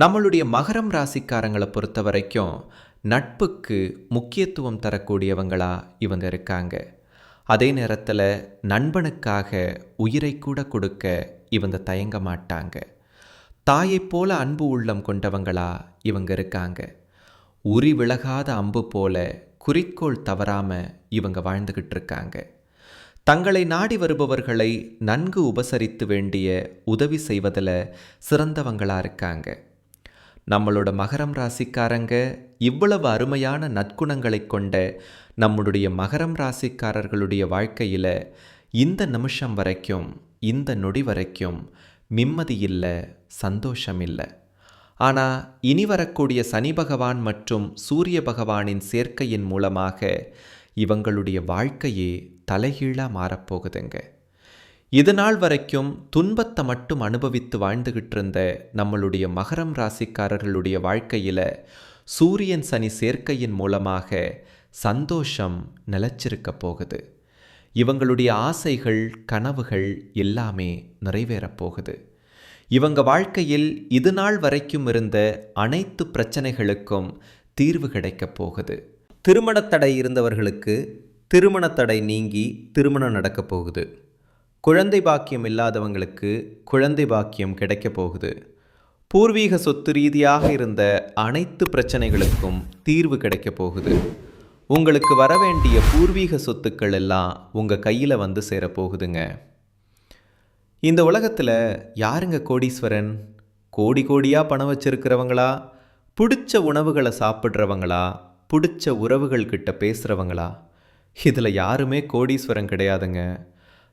நம்மளுடைய மகரம் ராசிக்காரங்களை பொறுத்த வரைக்கும் நட்புக்கு முக்கியத்துவம் தரக்கூடியவங்களாக இவங்க இருக்காங்க. அதே நேரத்தில் நண்பனுக்காக உயிரை கூட கொடுக்க இவங்க தயங்க மாட்டாங்க. தாயைப் போல அன்பு உள்ளம் கொண்டவங்களா இவங்க இருக்காங்க. உரி விலகாத அம்பு போல குறிக்கோள் தவறாமல் இவங்க வாழ்ந்துகிட்டு இருக்காங்க. தங்களை நாடி வருபவர்களை நன்கு உபசரித்து வேண்டிய உதவி செய்வதில் சிறந்தவங்களாக இருக்காங்க. நம்மளோட மகரம் ராசிக்காரங்க இவ்வளவு அருமையான நற்குணங்களை கொண்ட நம்முடைய மகரம் ராசிக்காரர்களுடைய வாழ்க்கையில் இந்த நிமிஷம் வரைக்கும் இந்த நொடி வரைக்கும் நிம்மதி இல்லை சந்தோஷம் இல்லை. ஆனால் இனி வரக்கூடிய சனி பகவான் மற்றும் சூரிய பகவானின் சேர்க்கையின் மூலமாக இவங்களுடைய வாழ்க்கையே தலைகீழாக மாறப்போகுதுங்க. இது நாள் வரைக்கும் துன்பத்தை மட்டும் அனுபவித்து வாழ்ந்துகிட்டு இருந்த நம்மளுடைய மகரம் ராசிக்காரர்களுடைய வாழ்க்கையில் சூரியன் சனி சேர்க்கையின் மூலமாக சந்தோஷம் நிலச்சிருக்க போகுது. இவங்களுடைய ஆசைகள் கனவுகள் எல்லாமே நிறைவேறப் போகுது. இவங்க வாழ்க்கையில் இது நாள் வரைக்கும் இருந்த அனைத்து பிரச்சனைகளுக்கும் தீர்வு கிடைக்கப் போகுது. திருமணத்தடை இருந்தவர்களுக்கு திருமணத்தடை நீங்கி திருமணம் நடக்கப் போகுது. குழந்தை பாக்கியம் இல்லாதவங்களுக்கு குழந்தை பாக்கியம் கிடைக்கப் போகுது. பூர்வீக சொத்து ரீதியாக இருந்த அனைத்து பிரச்சனைகளுக்கும் தீர்வு கிடைக்கப் போகுது. உங்களுக்கு வர வேண்டிய பூர்வீக சொத்துக்கள் எல்லாம் உங்கள் கையில் வந்து சேரப்போகுதுங்க இந்த உலகத்தில் யாருங்க கோடீஸ்வரன்? கோடி கோடியாக பணம் வச்சிருக்கிறவங்களா? பிடிச்ச உணவுகளை சாப்பிட்றவங்களா? பிடிச்ச உறவுகள் கிட்ட பேசுகிறவங்களா இதில் யாருமே கோடீஸ்வரன் கிடையாதுங்க.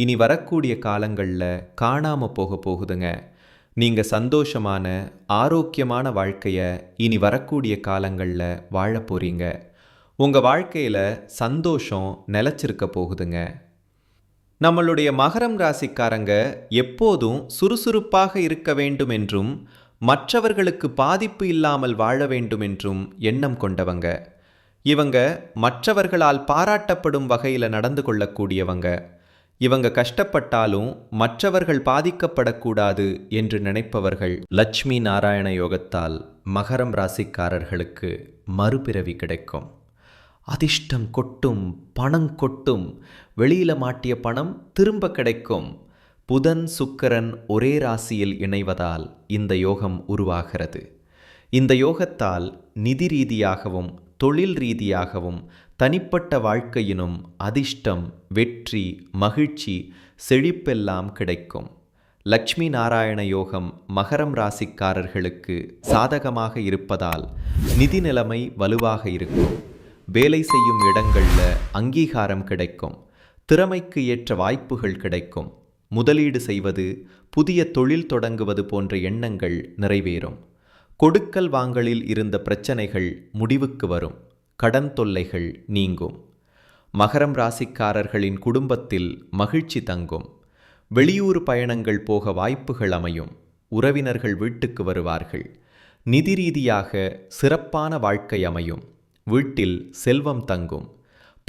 இனி வரக்கூடிய காலங்களில் காணாமல் போக போகுதுங்க. நீங்கள் சந்தோஷமான ஆரோக்கியமான வாழ்க்கையை இனி வரக்கூடிய காலங்களில் வாழ போகிறீங்க உங்கள் வாழ்க்கையில் சந்தோஷம் நிலச்சிருக்க போகுதுங்க. நம்மளுடைய மகரம் ராசிக்காரங்க எப்போதும் சுறுசுறுப்பாக இருக்க வேண்டும் என்றும் மற்றவர்களுக்கு பாதிப்பு இல்லாமல் வாழ வேண்டும் என்றும் எண்ணம் கொண்டவங்க. இவங்க மற்றவர்களால் பாராட்டப்படும் வகையில் நடந்து கொள்ளக்கூடியவங்க. இவங்க கஷ்டப்பட்டாலும் மற்றவர்கள் பாதிக்கப்படக்கூடாது என்று நினைப்பவர்கள் லட்சுமி நாராயண யோகத்தால் மகரம் ராசிக்காரர்களுக்கு மறுபிறவி கிடைக்கும். அதிர்ஷ்டம் கொட்டும் பணம் கொட்டும் வெளியில மாட்டிய பணம் திரும்ப கிடைக்கும். புதன் சுக்கரன் ஒரே ராசியில் இணைவதால் இந்த யோகம் உருவாகிறது. இந்த யோகத்தால் நிதி ரீதியாகவும் தொழில் ரீதியாகவும் தனிப்பட்ட வாழ்க்கையினும் அதிர்ஷ்டம் வெற்றி மகிழ்ச்சி செழிப்பெல்லாம் கிடைக்கும். லக்ஷ்மி நாராயண யோகம் மகரம் ராசிக்காரர்களுக்கு சாதகமாக இருப்பதால் நிதி நிலைமை வலுவாக இருக்கும். வேலை செய்யும் இடங்களில் அங்கீகாரம் கிடைக்கும். திறமைக்கு ஏற்ற வாய்ப்புகள் கிடைக்கும். முதலீடு செய்வது புதிய தொழில் தொடங்குவது போன்ற எண்ணங்கள் நிறைவேறும். கொடுக்கல் வாங்கலில் இருந்த பிரச்சனைகள் முடிவுக்கு வரும். கடன் தொல்லைகள் நீங்கும். மகரம் ராசிக்காரர்களின் குடும்பத்தில் மகிழ்ச்சி தங்கும். வெளியூர் பயணங்கள் போக வாய்ப்புகள் அமையும். உறவினர்கள் வீட்டுக்கு வருவார்கள். நிதி ரீதியாக சிறப்பான வாழ்க்கை அமையும். வீட்டில் செல்வம் தங்கும்.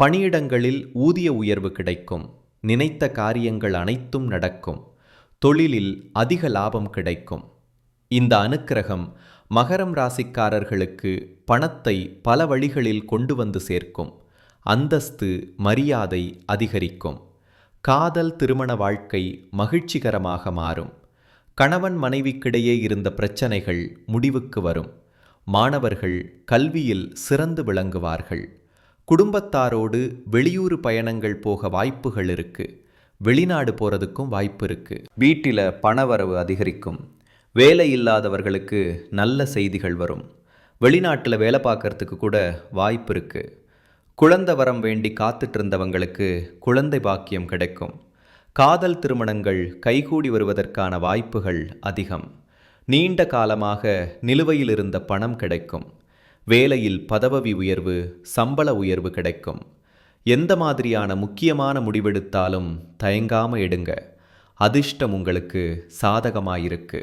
பணியிடங்களில் ஊதிய உயர்வு கிடைக்கும். நினைத்த காரியங்கள் அனைத்தும் நடக்கும். தொழிலில் அதிக லாபம் கிடைக்கும். இந்த அனுக்கிரகம் மகரம் ராசிக்காரர்களுக்கு பணத்தை பல வழிகளில் கொண்டு வந்து சேர்க்கும். அந்தஸ்து மரியாதை அதிகரிக்கும். காதல் திருமண வாழ்க்கை மகிழ்ச்சிகரமாக மாறும். கணவன் மனைவிக்கிடையே இருந்த பிரச்சனைகள் முடிவுக்கு வரும். மாணவர்கள் கல்வியில் சிறந்து விளங்குவார்கள். குடும்பத்தாரோடு வெளியூர் பயணங்கள் போக வாய்ப்புகள் இருக்கு. வெளிநாடு போகிறதுக்கும் வாய்ப்பு இருக்கு. வீட்டில் பணவரவு அதிகரிக்கும். வேலை இல்லாதவர்களுக்கு நல்ல செய்திகள் வரும். வெளிநாட்டில் வேலை பார்க்கறதுக்கு கூட வாய்ப்பு இருக்குது குழந்தை வரம் வேண்டி காத்துட்டு இருந்தவங்களுக்கு குழந்தை பாக்கியம் கிடைக்கும். காதல் திருமணங்கள் கைகூடி வருவதற்கான வாய்ப்புகள் அதிகம். நீண்ட காலமாக நிலுவையில் இருந்த பணம் கிடைக்கும். வேலையில் பதவி உயர்வு சம்பள உயர்வு கிடைக்கும். எந்த மாதிரியான முக்கியமான முடிவெடுத்தாலும் தயங்காமல் எடுங்க. அதிர்ஷ்டம் உங்களுக்கு சாதகமாயிருக்கு.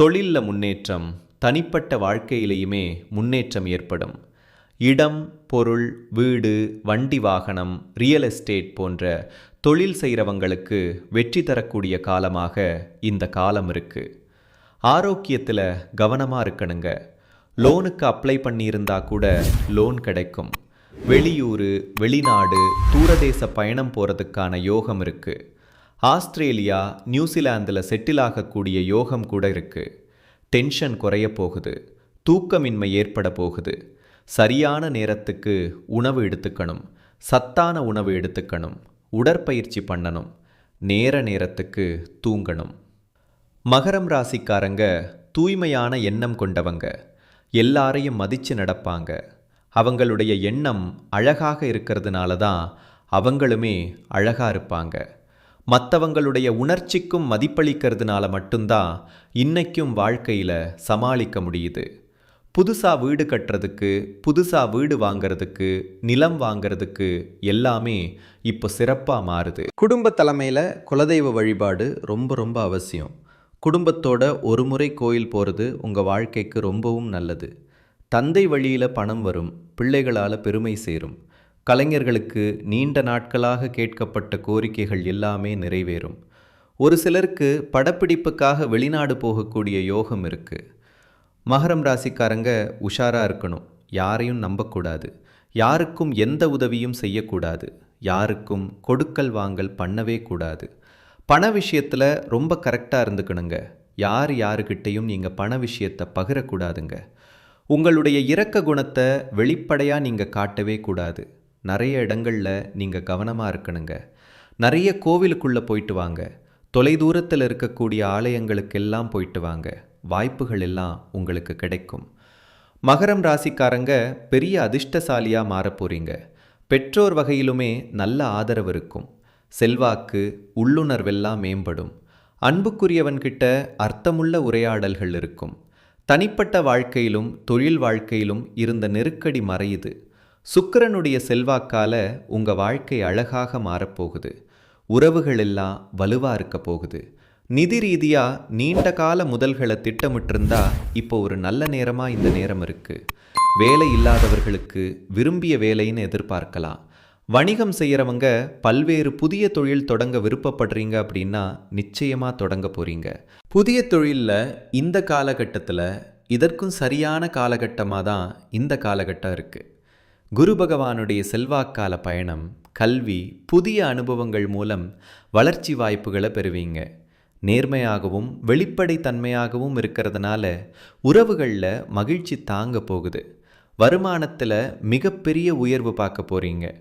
தொழிலில் முன்னேற்றம் தனிப்பட்ட வாழ்க்கையிலேயுமே முன்னேற்றம் ஏற்படும். இடம் பொருள் வீடு வண்டி வாகனம் ரியல் எஸ்டேட் போன்ற தொழில் செய்கிறவங்களுக்கு வெற்றி தரக்கூடிய காலமாக இந்த காலம் இருக்குது ஆரோக்கியத்தில் கவனமாக இருக்கணுங்க. லோனுக்கு அப்ளை பண்ணியிருந்தா கூட லோன் கிடைக்கும். வெளியூர் வெளிநாடு தூரதேச பயணம் போகிறதுக்கான யோகம் இருக்குது ஆஸ்திரேலியா நியூசிலாந்தில் செட்டில் ஆகக்கூடிய யோகம் கூட இருக்குது டென்ஷன் குறைய போகுது. தூக்கமின்மை ஏற்பட போகுது. சரியான நேரத்துக்கு உணவு எடுத்துக்கணும். சத்தான உணவு எடுத்துக்கணும். உடற்பயிற்சி பண்ணணும். நேர நேரத்துக்கு தூங்கணும். மகரம் ராசிக்காரங்க தூய்மையான எண்ணம் கொண்டவங்க. எல்லாரையும் மதித்து நடப்பாங்க. அவங்களுடைய எண்ணம் அழகாக இருக்கிறதுனால தான் அவங்களுமே அழகாக இருப்பாங்க. மற்றவங்களுடைய உணர்ச்சிக்கும் மதிப்பளிக்கிறதுனால மட்டும்தான் இன்னைக்கும் வாழ்க்கையில் சமாளிக்க முடியுது. புதுசாக வீடு கட்டுறதுக்கு புதுசாக வீடு வாங்கிறதுக்கு நிலம் வாங்கிறதுக்கு எல்லாமே இப்போ சிறப்பாக மாறுது. குடும்ப தலைமையில் குலதெய்வ வழிபாடு ரொம்ப ரொம்ப அவசியம். குடும்பத்தோட ஒரு முறை கோயில் போகிறது உங்கள் வாழ்க்கைக்கு ரொம்பவும் நல்லது. தந்தை வழியில் பணம் வரும் பிள்ளைகளால் பெருமை சேரும். கலைஞர்களுக்கு நீண்ட நாட்களாக கேட்கப்பட்ட கோரிக்கைகள் எல்லாமே நிறைவேறும். ஒரு சிலருக்கு படப்பிடிப்புக்காக வெளிநாடு போகக்கூடிய யோகம் இருக்குது மகரம் ராசிக்காரங்க உஷாராக இருக்கணும். யாரையும் நம்பக்கூடாது. யாருக்கும் எந்த உதவியும் செய்யக்கூடாது. யாருக்கும் கொடுக்கல் வாங்கல் பண்ணவே கூடாது. பண விஷயத்தில் ரொம்ப கரெக்டாக இருந்துக்கணுங்க. யார் யாருக்கிட்டேயும் நீங்கள் பண விஷயத்தை பகிரக்கூடாதுங்க. உங்களுடைய இரக்க குணத்தை வெளிப்படையாக நீங்கள் காட்டவே கூடாது. நிறைய இடங்களில் நீங்கள் கவனமாக இருக்கணுங்க. நிறைய கோவிலுக்குள்ளே போயிட்டு வாங்க. தொலைதூரத்தில் இருக்கக்கூடிய ஆலயங்களுக்கெல்லாம் போயிட்டு வாங்க. வாய்ப்புகள் எல்லாம் உங்களுக்கு கிடைக்கும். மகரம் ராசிக்காரங்க பெரிய அதிர்ஷ்டசாலியாக மாறப் போறீங்க. பெற்றோர் வகையிலுமே நல்ல ஆதரவு இருக்கும். செல்வாக்கு உள்ளுணர்வெல்லாம் மேம்படும். அன்புக்குரியவன்கிட்ட அர்த்தமுள்ள உரையாடல்கள் இருக்கும். தனிப்பட்ட வாழ்க்கையிலும் தொழில் வாழ்க்கையிலும் இருந்த நெருக்கடி மறையுது. சுக்கரனுடைய செல்வாக்கால உங்க வாழ்க்கை அழகாக மாறப்போகுது. உறவுகள் எல்லாம் வலுவா இருக்க போகுது. நிதி ரீதியா நீண்ட கால முதல்களை திட்டமிட்டிருந்தா இப்போ ஒரு நல்ல நேரமா இந்த நேரம் இருக்கு. வேலை இல்லாதவர்களுக்கு விரும்பிய வேலைன்னு எதிர்பார்க்கலாம். வணிகம் செய்கிறவங்க பல்வேறு புதிய தொழில் தொடங்க விருப்பப்படுறீங்க அப்படின்னா நிச்சயமாக தொடங்க போகிறீங்க புதிய தொழிலில் இந்த காலகட்டத்தில் இதற்கும் சரியான காலகட்டமாக தான் இந்த காலகட்டம் இருக்குது குரு பகவானுடைய செல்வாக்கால பயணம் கல்வி புதிய அனுபவங்கள் மூலம் வளர்ச்சி வாய்ப்புகளை பெறுவீங்க. நேர்மையாகவும் வெளிப்படைத்தன்மையாகவும் இருக்கிறதுனால உறவுகளில் மகிழ்ச்சி தாங்க போகுது. வருமானத்தில் மிகப்பெரிய உயர்வு பார்க்க போகிறீங்க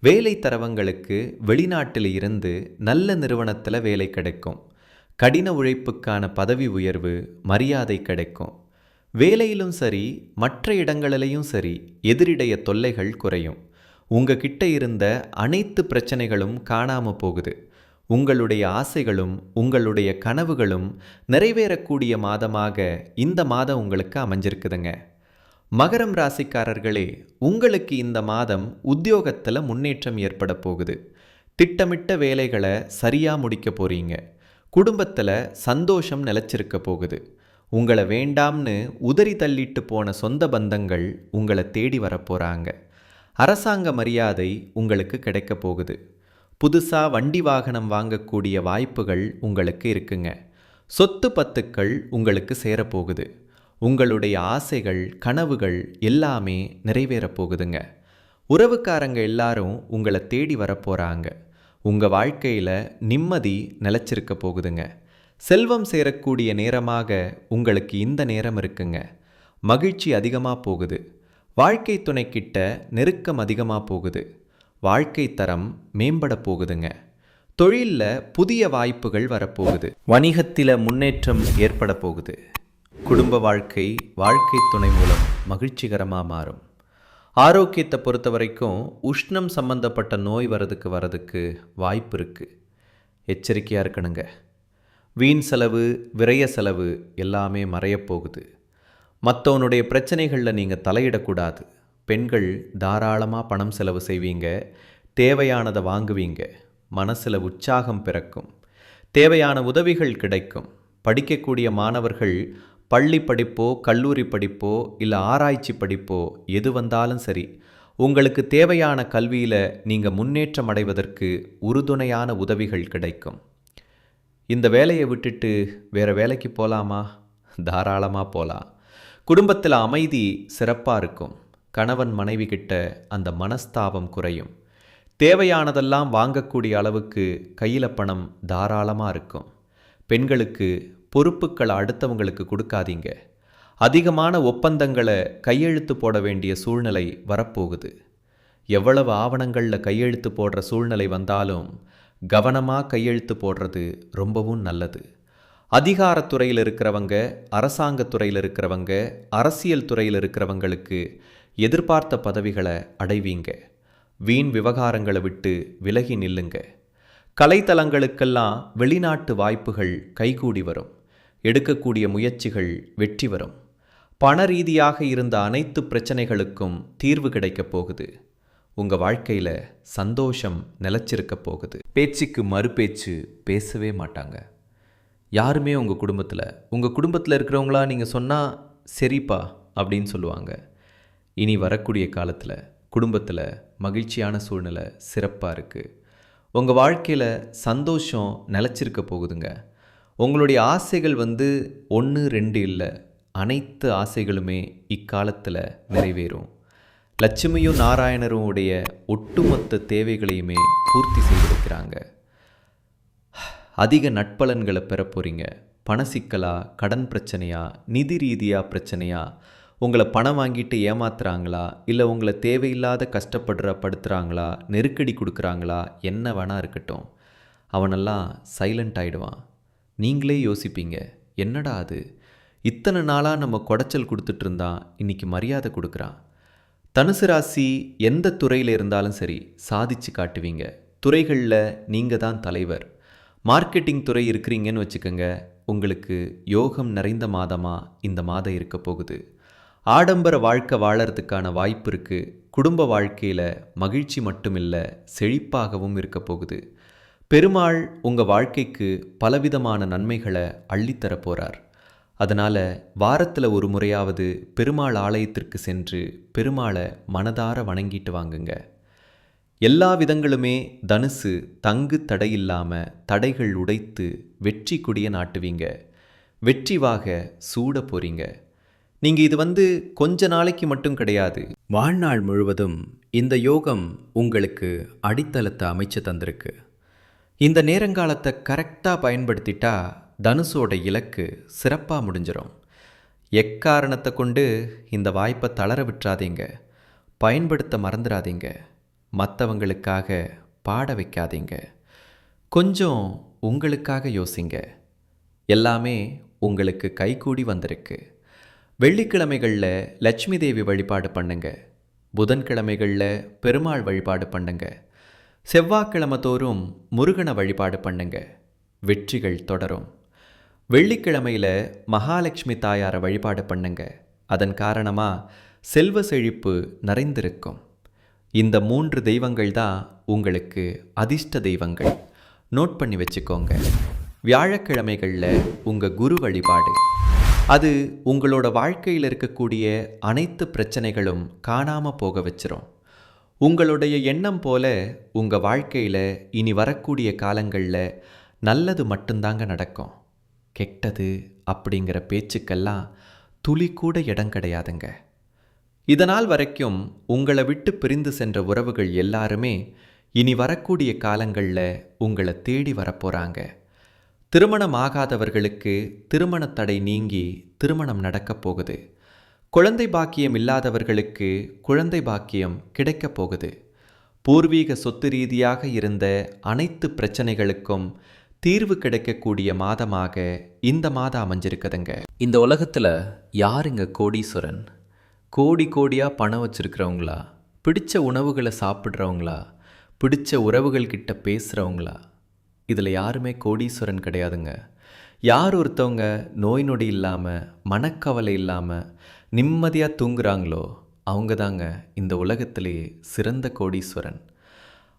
வேலை தரவங்களுக்கு வெளிநாட்டில் இருந்து நல்ல நிறுவனத்தில் வேலை கிடைக்கும். கடின உழைப்புக்கான பதவி உயர்வு மரியாதை கிடைக்கும். வேலையிலும் சரி மற்ற இடங்களிலையும் சரி எதிரிடைய தொல்லைகள் குறையும். உங்ககிட்ட இருந்த அனைத்து பிரச்சனைகளும் காணாமல் போகுது. உங்களுடைய ஆசைகளும் உங்களுடைய கனவுகளும் நிறைவேறக்கூடிய மாதமாக இந்த மாதம் உங்களுக்கு அமைஞ்சிருக்குதுங்க. மகரம் ராசிக்காரர்களே உங்களுக்கு இந்த மாதம் உத்தியோகத்தில் முன்னேற்றம் ஏற்பட போகுது. திட்டமிட்ட வேலைகளை சரியாக முடிக்க போறீங்க. குடும்பத்தில் சந்தோஷம் நிலச்சிருக்க போகுது. உங்களை வேண்டாம்னு உதறி தள்ளிட்டு போன சொந்த பந்தங்கள் உங்களை தேடி வரப்போகிறாங்க அரசாங்க மரியாதை உங்களுக்கு கிடைக்க போகுது. புதுசாக வண்டி வாகனம் வாங்கக்கூடிய வாய்ப்புகள் உங்களுக்கு இருக்குங்க. சொத்து பத்துக்கள் உங்களுக்கு சேரப்போகுது உங்களுடைய ஆசைகள் கனவுகள் எல்லாமே நிறைவேறப்போகுதுங்க உறவுக்காரங்க எல்லாரும் உங்களை தேடி வரப்போகிறாங்க உங்கள் வாழ்க்கையில் நிம்மதி நிலச்சிருக்க போகுதுங்க. செல்வம் சேரக்கூடிய நேரமாக உங்களுக்கு இந்த நேரம் இருக்குங்க. மகிழ்ச்சி அதிகமாக போகுது. வாழ்க்கை துணைக்கிட்ட நெருக்கம் அதிகமாக போகுது. வாழ்க்கை தரம் மேம்பட போகுதுங்க. தொழிலில் புதிய வாய்ப்புகள் வரப்போகுது. வணிகத்தில் முன்னேற்றம் ஏற்பட போகுது. குடும்ப வாழ்க்கை வாழ்க்கை துணை மூலம் மகிழ்ச்சிகரமாக மாறும். ஆரோக்கியத்தை பொறுத்த வரைக்கும் உஷ்ணம் சம்பந்தப்பட்ட நோய் வரதுக்கு வரதுக்கு வாய்ப்பு இருக்குது எச்சரிக்கையாக இருக்கணுங்க. வீண் செலவு விரய செலவு எல்லாமே மறையப் போகுது. மற்றவனுடைய பிரச்சனைகளில் நீங்கள் தலையிடக்கூடாது பெண்கள் தாராளமாக பணம் செலவு செய்வீங்க தேவையானதை வாங்குவீங்க மனசில் உற்சாகம் பிறக்கும் தேவையான உதவிகள் கிடைக்கும். படிக்கக்கூடிய மாணவர்கள் பள்ளி படிப்போ கல்லூரி படிப்போ இல்லை ஆராய்ச்சி படிப்போ எது வந்தாலும் சரி உங்களுக்கு தேவையான கல்வியில் நீங்கள் முன்னேற்றம் அடைவதற்கு உறுதுணையான உதவிகள் கிடைக்கும். இந்த வேலையை விட்டுட்டு வேறு வேலைக்கு போகலாமா தாராளமாக போகலாம் குடும்பத்தில் அமைதி சிறப்பாக இருக்கும். கணவன் மனைவி கிட்ட அந்த மனஸ்தாபம் குறையும். தேவையானதெல்லாம் வாங்கக்கூடிய அளவுக்கு கையில் பணம் தாராளமாக இருக்கும். பெண்களுக்கு பொறுப்புக்களை அடுத்தவங்களுக்கு கொடுக்காதீங்க. அதிகமான ஒப்பந்தங்களை கையெழுத்து போட வேண்டிய சூழ்நிலை வரப்போகுது. எவ்வளவு ஆவணங்களில் கையெழுத்து போடுற சூழ்நிலை வந்தாலும் கவனமாக கையெழுத்து போடுறது ரொம்பவும் நல்லது. அதிகாரத்துறையில் இருக்கிறவங்க அரசாங்கத்துறையில் இருக்கிறவங்க அரசியல் துறையில் இருக்கிறவங்களுக்கு எதிர்பார்த்த பதவிகளை அடைவீங்க. வீண் விவகாரங்களை விட்டு விலகி நில்லுங்க. கலைத்தலங்களுக்கெல்லாம் வெளிநாட்டு வாய்ப்புகள் கைகூடி வரும். எடுக்கக்கூடிய முயற்சிகள் வெற்றி வரும். பண ரீதியாக இருந்த அனைத்து பிரச்சனைகளுக்கும் தீர்வு கிடைக்கப் போகுது. உங்கள் வாழ்க்கையில் சந்தோஷம் நிலச்சிருக்க போகுது. பேச்சுக்கு மறுபேச்சு பேசவே மாட்டாங்க. யாருமே உங்கள் குடும்பத்தில் உங்கள் குடும்பத்தில் இருக்கிறவங்களா நீங்கள் சொன்னால் சரிப்பா அப்படின்னு சொல்லுவாங்க. இனி வரக்கூடிய காலத்தில் குடும்பத்தில் மகிழ்ச்சியான சூழ்நிலை சிறப்பாக இருக்குது உங்கள் வாழ்க்கையில் சந்தோஷம் நிலச்சிருக்க போகுதுங்க. உங்களுடைய ஆசைகள் வந்து ஒன்று ரெண்டு இல்லை அனைத்து ஆசைகளுமே இக்காலத்தில் நிறைவேறும். லட்சுமியும் நாராயணரும் உடைய ஒட்டுமொத்த தேவைகளையுமே பூர்த்தி செய்திருக்கிறாங்க. அதிக நட்பலன்களை பெற போகிறீங்க பண சிக்கலா கடன் பிரச்சனையா நிதி ரீதியாக பிரச்சனையா? உங்களை பணம் வாங்கிட்டு ஏமாத்துறாங்களா? இல்லை உங்களை தேவையில்லாத கஷ்டப்படுற படுத்துகிறாங்களா நெருக்கடி கொடுக்குறாங்களா? என்ன வேணா இருக்கட்டும். அவனெல்லாம் சைலண்ட் ஆகிடுவான் நீங்களே யோசிப்பீங்க. என்னடா அது? இத்தனை நாளாக நம்ம குடைச்சல் கொடுத்துட்ருந்தான் இன்றைக்கி இன்னைக்கு மரியாதை கொடுக்குறான். தனுசு ராசி எந்த துறையில் இருந்தாலும் சரி சாதிச்சு காட்டுவீங்க. துறைகளில் நீங்கள் தான் தலைவர். மார்க்கெட்டிங் துறை இருக்கிறீங்கன்னு வச்சுக்கோங்க. உங்களுக்கு யோகம் நிறைந்த மாதமாக இந்த மாதம் இருக்க போகுது. ஆடம்பர வாழ்க்கை வாழறதுக்கான வாய்ப்பு இருக்குது குடும்ப வாழ்க்கையில் மகிழ்ச்சி மட்டுமில்லை செழிப்பாகவும் இருக்க போகுது. பெருமாள் உங்கள் வாழ்க்கைக்கு பலவிதமான நன்மைகளை அள்ளித்தர போகிறார் அதனால் வாரத்தில் ஒரு முறையாவது பெருமாள் ஆலயத்திற்கு சென்று பெருமாளை மனதார வணங்கிட்டு வாங்குங்க. எல்லா விதங்களுமே தனுசு தங்கு தடையில்லாமல் தடைகள் உடைத்து வெற்றி கொடிய நாட்டுவீங்க. வெற்றிவாக சூட போறீங்க. நீங்கள் இது வந்து கொஞ்ச நாளைக்கு மட்டும் கிடையாது. வாழ்நாள் முழுவதும் இந்த யோகம் உங்களுக்கு அடித்தளத்தை அமைச்சு தந்திருக்கு. இந்த நேரங்காலத்தை கரெக்டாக பயன்படுத்திட்டா தனுசோட இலக்கு சிறப்பாக முடிஞ்சிடும் எக்காரணத்தை கொண்டு இந்த வாய்ப்பை தளர விட்டுறாதீங்க. பயன்படுத்த மறந்துடாதீங்க மற்றவங்களுக்காக பாட வைக்காதீங்க. கொஞ்சம் உங்களுக்காக யோசிங்க. எல்லாமே உங்களுக்கு கைகூடி வந்திருக்கு. வெள்ளிக்கிழமைகளில் லட்சுமி தேவி வழிபாடு பண்ணுங்க. புதன்கிழமைகளில் பெருமாள் வழிபாடு பண்ணுங்க. செவ்வாய்க்கிழமை தோறும் முருகனை வழிபாடு பண்ணுங்க. வெற்றிகள் தொடரும். வெள்ளிக்கிழமையில் மகாலட்சுமி தாயாரை வழிபாடு பண்ணுங்க. அதன் காரணமாக செல்வ செழிப்பு நிறைந்திருக்கும். இந்த மூன்று தெய்வங்கள் தான் உங்களுக்கு அதிர்ஷ்ட தெய்வங்கள். நோட் பண்ணி வச்சுக்கோங்க. வியாழக்கிழமைகளில் உங்கள் குரு வழிபாடு. அது உங்களோட வாழ்க்கையில் இருக்கக்கூடிய அனைத்து பிரச்சனைகளும் காணாமல் போக வச்சிரும். உங்களுடைய எண்ணம் போல உங்கள் வாழ்க்கையில் இனி வரக்கூடிய காலங்களில் நல்லது மட்டும்தாங்க நடக்கும். கெட்டது அப்படிங்கிற பேச்சுக்கெல்லாம் துளி கூட இடம் கிடையாதுங்க. இதனால் வரைக்கும் உங்களை விட்டு பிரிந்து சென்ற உறவுகள் எல்லாருமே இனி வரக்கூடிய காலங்களில் உங்களை தேடி வரப்போகிறாங்க திருமணம் ஆகாதவர்களுக்கு திருமண தடை நீங்கி திருமணம் நடக்கப் போகுது. குழந்தை பாக்கியம் இல்லாதவர்களுக்கு குழந்தை பாக்கியம் கிடைக்கப் போகுது. பூர்வீக சொத்து ரீதியாக இருந்த அனைத்து பிரச்சனைகளுக்கும் தீர்வு கிடைக்கக்கூடிய மாதமாக இந்த மாதம் அமைஞ்சிருக்குதுங்க. இந்த உலகத்தில் யாருங்க கோடீஸ்வரன்? கோடி கோடியாக பணம் வச்சுருக்கிறவங்களா? பிடிச்ச உணவுகளை சாப்பிட்றவங்களா? பிடிச்ச உறவுகள் கிட்ட பேசுகிறவங்களா இதில் யாருமே கோடீஸ்வரன் கிடையாதுங்க. யார் ஒருத்தவங்க நோய் நொடி இல்லாமல் மனக்கவலை இல்லாமல் நிம்மதியாக தூங்குறாங்களோ அவங்க தாங்க இந்த உலகத்திலேயே சிறந்த கோடீஸ்வரன்.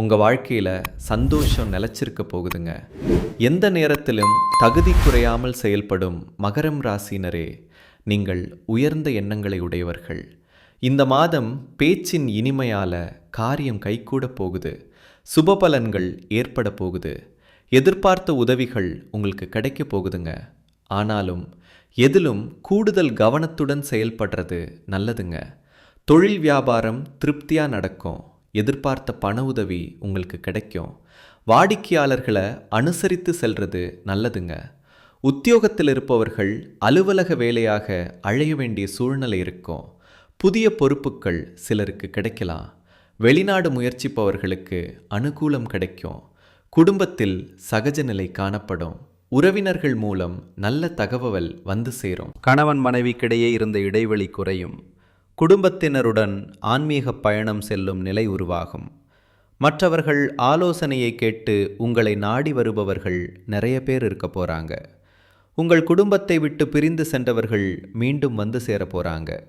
உங்கள் வாழ்க்கையில் சந்தோஷம் நிலச்சிருக்க போகுதுங்க. எந்த நேரத்திலும் தகுதி குறையாமல் செயல்படும் மகரம் ராசினரே நீங்கள் உயர்ந்த எண்ணங்களை உடையவர்கள். இந்த மாதம் பேச்சின் இனிமையால் காரியம் கைகூட போகுது. சுபபலன்கள் ஏற்பட போகுது. எதிர்பார்த்த உதவிகள் உங்களுக்கு கிடைக்க போகுதுங்க. ஆனாலும் எதிலும் கூடுதல் கவனத்துடன் செயல்படுறது நல்லதுங்க. தொழில் வியாபாரம் திருப்தியாக நடக்கும். எதிர்பார்த்த பண உதவி உங்களுக்கு கிடைக்கும். வாடிக்கையாளர்களை அனுசரித்து செல்றது நல்லதுங்க. உத்தியோகத்தில் இருப்பவர்கள் அலுவலக வேலையாக அழைய வேண்டிய சூழ்நிலை இருக்கும். புதிய பொறுப்புகள் சிலருக்கு கிடைக்கலாம். வெளிநாடு முயற்சிப்பவர்களுக்கு அனுகூலம் கிடைக்கும். குடும்பத்தில் சகஜ நிலை காணப்படும். உறவினர்கள் மூலம் நல்ல தகவல் வந்து சேரும். கணவன் மனைவிக்கிடையே இருந்த இடைவெளி குறையும். குடும்பத்தினருடன் ஆன்மீக பயணம் செல்லும் நிலை உருவாகும். மற்றவர்கள் ஆலோசனையை கேட்டு உங்களை நாடி வருபவர்கள் நிறைய பேர் இருக்க போகிறாங்க உங்கள் குடும்பத்தை விட்டு பிரிந்து சென்றவர்கள் மீண்டும் வந்து சேர போகிறாங்க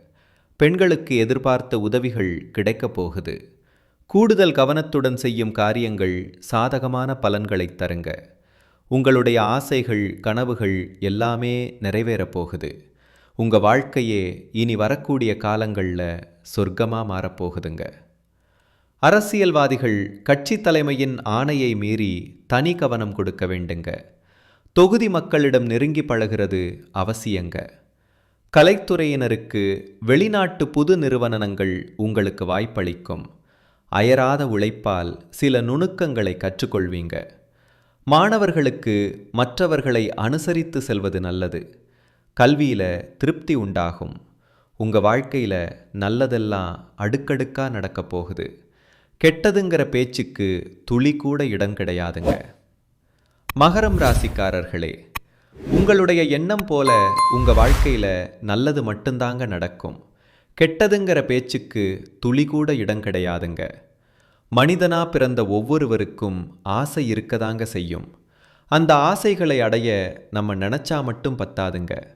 பெண்களுக்கு எதிர்பார்த்த உதவிகள் கிடைக்கப் போகுது. கூடுதல் கவனத்துடன் செய்யும் காரியங்கள் சாதகமான பலன்களை தருங்க. உங்களுடைய ஆசைகள் கனவுகள் எல்லாமே நிறைவேறப் போகுது. உங்கள் வாழ்க்கையே இனி வரக்கூடிய காலங்களில் சொர்க்கமாக மாறப்போகுதுங்க. அரசியல்வாதிகள் கட்சி தலைமையின் ஆணையை மீறி தனி கவனம் கொடுக்க வேண்டுங்க. தொகுதி மக்களிடம் நெருங்கி பழகிறது அவசியங்க. கலைத்துறையினருக்கு வெளிநாட்டு புது நிறுவனங்கள் உங்களுக்கு வாய்ப்பளிக்கும். அயராத உழைப்பால் சில நுணுக்கங்களை கற்றுக்கொள்வீங்க. மாணவர்களுக்கு மற்றவர்களை அனுசரித்து செல்வது நல்லது. கல்வியில் திருப்தி உண்டாகும். உங்கள் வாழ்க்கையில் நல்லதெல்லாம் அடுக்கடுக்காக நடக்கப் போகுது. கெட்டதுங்கிற பேச்சுக்கு துளி கூட இடம் கிடையாதுங்க. மகரம் ராசிக்காரர்களே உங்களுடைய எண்ணம் போல உங்கள் வாழ்க்கையில் நல்லது மட்டும்தாங்க நடக்கும். கெட்டதுங்கிற பேச்சுக்கு துளி கூட இடம் கிடையாதுங்க. மனிதனா பிறந்த ஒவ்வொருவருக்கும் ஆசை இருக்கதாங்க செய்யும். அந்த ஆசைகளை அடைய நம்ம நினச்சா மட்டும் பத்தாதுங்க.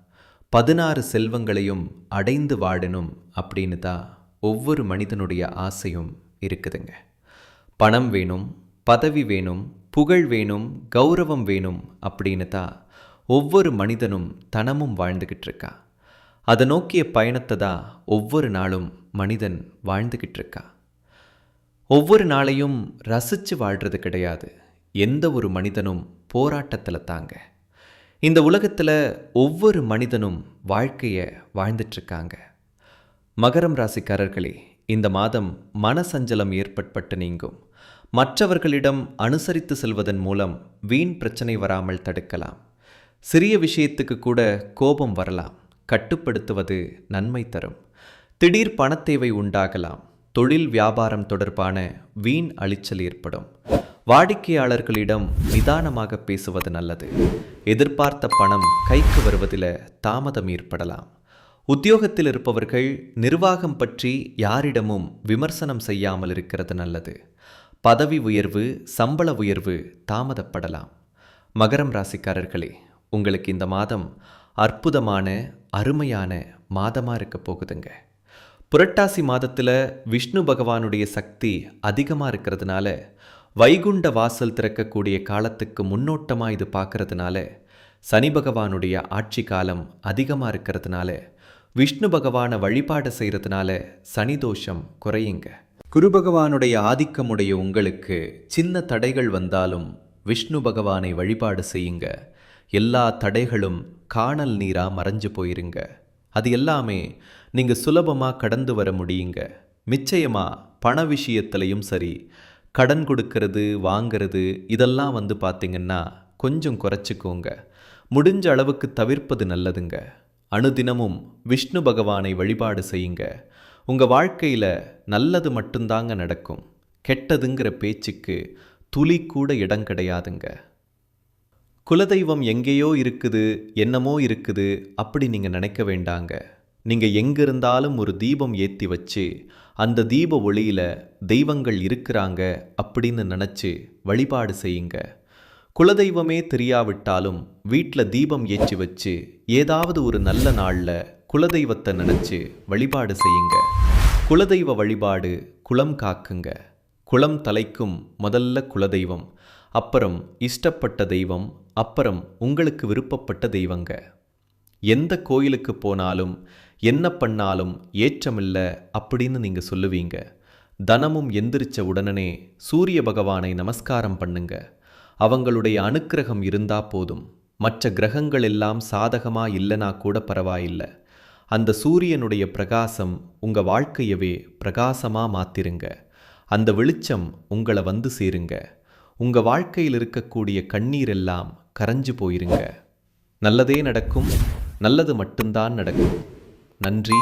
பதினாறு செல்வங்களையும் அடைந்து வாடணும் அப்படின்னு தான் ஒவ்வொரு மனிதனுடைய ஆசையும் இருக்குதுங்க. பணம் வேணும் பதவி வேணும் புகழ் வேணும் கௌரவம் வேணும் அப்படின்னு தான் ஒவ்வொரு மனிதனும் தனமும் வாழ்ந்துக்கிட்டு இருக்கா அதை நோக்கிய பயணத்தை தான் ஒவ்வொரு நாளும் மனிதன் வாழ்ந்துக்கிட்டு இருக்கா ஒவ்வொரு நாளையும் ரசித்து வாழ்கிறது கிடையாது. எந்த ஒரு மனிதனும் போராட்டத்தில் தாங்க. இந்த உலகத்தில் ஒவ்வொரு மனிதனும் வாழ்க்கையை வாழ்ந்துட்டுருக்காங்க மகரம் ராசிக்காரர்களே இந்த மாதம் மனசஞ்சலம் ஏற்பட்பட்டு நீங்கும். மற்றவர்களிடம் அனுசரித்து செல்வதன் மூலம் வீண் பிரச்சனை வராமல் தடுக்கலாம். சிறிய விஷயத்துக்கு கூட கோபம் வரலாம். கட்டுப்படுத்துவது நன்மை தரும். திடீர் பணத்தேவை உண்டாகலாம். தொழில் வியாபாரம் தொடர்பான வீண் அழிச்சல் ஏற்படும். வாடிக்கையாளர்களிடம் நிதானமாக பேசுவது நல்லது. எதிர்பார்த்த பணம் கைக்கு வருவதில் தாமதம் ஏற்படலாம். உத்தியோகத்தில் இருப்பவர்கள் நிர்வாகம் பற்றி யாரிடமும் விமர்சனம் செய்யாமல் இருக்கிறது நல்லது. பதவி உயர்வு சம்பள உயர்வு தாமதப்படலாம். மகரம் ராசிக்காரர்களே உங்களுக்கு இந்த மாதம் அற்புதமான அருமையான மாதமாக இருக்க போகுதுங்க. புரட்டாசி மாதத்தில் விஷ்ணு பகவானுடைய சக்தி அதிகமாக இருக்கிறதுனால வைகுண்ட வாசல் திறக்கக்கூடிய காலத்துக்கு முன்னோட்டமாக இது பார்க்கறதுனால சனி பகவானுடைய ஆட்சி காலம் அதிகமாக இருக்கிறதுனால விஷ்ணு பகவானை வழிபாடு செய்கிறதுனால சனி தோஷம் குறையுங்க. குரு பகவானுடைய ஆதிக்கமுடைய உங்களுக்கு சின்ன தடைகள் வந்தாலும் விஷ்ணு பகவானை வழிபாடு செய்யுங்க. எல்லா தடைகளும் காணல் நீரா மறைஞ்சு போயிருங்க. அது எல்லாமே நீங்க சுலபமா கடந்து வர முடியுங்க. நிச்சயமா பண விஷயத்திலையும் சரி கடன் கொடுக்கறது வாங்கிறது இதெல்லாம் வந்து பார்த்திங்கன்னா கொஞ்சம் குறைச்சிக்கோங்க. முடிஞ்ச அளவுக்கு தவிர்ப்பது நல்லதுங்க. அனுதினமும் விஷ்ணு பகவானை வழிபாடு செய்யுங்க. உங்கள் வாழ்க்கையில் நல்லது மட்டும்தாங்க நடக்கும். கெட்டதுங்கிற பேச்சுக்கு துளி கூட இடம் கிடையாதுங்க. குலதெய்வம் எங்கேயோ இருக்குது என்னமோ இருக்குது அப்படி நீங்கள் நினைக்க வேண்டாங்க. நீங்கள் எங்கே இருந்தாலும் ஒரு தீபம் ஏற்றி வச்சு அந்த தீப ஒளியில் தெய்வங்கள் இருக்கிறாங்க அப்படின்னு நினச்சி வழிபாடு செய்யுங்க. குலதெய்வமே தெரியாவிட்டாலும் வீட்டில் தீபம் ஏற்றி வச்சு ஏதாவது ஒரு நல்ல நாளில் குலதெய்வத்தை நினச்சி வழிபாடு செய்யுங்க. குலதெய்வ வழிபாடு குலம் காக்குங்க. குலம் தலைக்கும் முதல்ல குலதெய்வம் அப்புறம் இஷ்டப்பட்ட தெய்வம் அப்புறம் உங்களுக்கு விருப்பப்பட்ட தெய்வங்க. எந்த கோயிலுக்கு போனாலும் என்ன பண்ணாலும் ஏற்றமில்ல அப்படின்னு நீங்கள் சொல்லுவீங்க. தனமும் எந்திரிச்ச உடனே சூரிய பகவானை நமஸ்காரம் பண்ணுங்க. அவங்களுடைய அனுக்கிரகம் இருந்தா போதும். மற்ற கிரகங்கள் எல்லாம் சாதகமா இல்லைனா கூட பரவாயில்லை. அந்த சூரியனுடைய பிரகாசம் உங்க வாழ்க்கையவே பிரகாசமா மாத்திருங்க. அந்த வெளிச்சம் உங்களை வந்து சேருங்க. உங்க வாழ்க்கையில் இருக்கக்கூடிய கண்ணீர் எல்லாம் கரைஞ்சு போயிருங்க. நல்லதே நடக்கும். நல்லது மட்டும்தான் நடக்கும். நன்றி